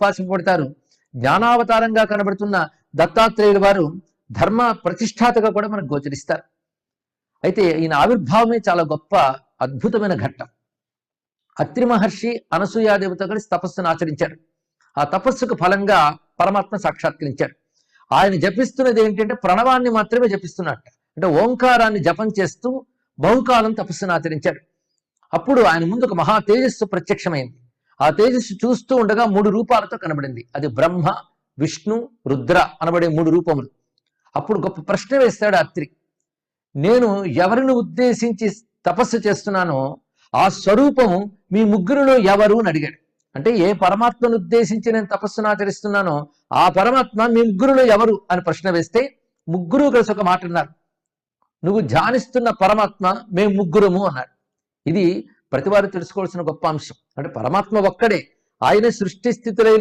ఉపాసింపబడతారు జ్ఞానావతారంగా కనబడుతున్న దత్తాత్రేయుడు వారు ధర్మ ప్రతిష్టాతగా కూడా మనకు గోచరిస్తారు. అయితే ఈయన ఆవిర్భావమే చాలా గొప్ప అద్భుతమైన ఘట్టం. అత్రి మహర్షి అనసూయాదేవితో కలిసి తపస్సును ఆచరించారు. ఆ తపస్సుకు ఫలంగా పరమాత్మ సాక్షాత్కరించాడు ఆయన జపిస్తున్నది ఏంటంటే ప్రణవాన్ని మాత్రమే జపిస్తున్నట్ట. అంటే ఓంకారాన్ని జపం చేస్తూ బహుకాలం తపస్సును ఆచరించాడు. అప్పుడు ఆయన ముందు ఒక మహా తేజస్సు ప్రత్యక్షమైంది. ఆ తేజస్సు చూస్తూ ఉండగా మూడు రూపాలతో కనబడింది. అది బ్రహ్మ విష్ణు రుద్ర అనబడే మూడు రూపములు. అప్పుడు గొప్ప ప్రశ్న వేస్తాడు అత్రి. నేను ఎవరిని ఉద్దేశించి తపస్సు చేస్తున్నానో ఆ స్వరూపము మీ ముగ్గురులో ఎవరు అని అడిగాడు. అంటే ఏ పరమాత్మను ఉద్దేశించి నేను తపస్సును ఆచరిస్తున్నానో ఆ పరమాత్మ మీ ముగ్గురులో ఎవరు అని ప్రశ్న వేస్తే ముగ్గురు కలిసి ఒక మాట అన్నారు. నువ్వు ధ్యానిస్తున్న పరమాత్మ మేము ముగ్గురము అన్నాడు ఇది ప్రతివారు తెలుసుకోవాల్సిన గొప్ప అంశం. అంటే పరమాత్మ ఒక్కడే. ఆయన సృష్టి స్థితులైన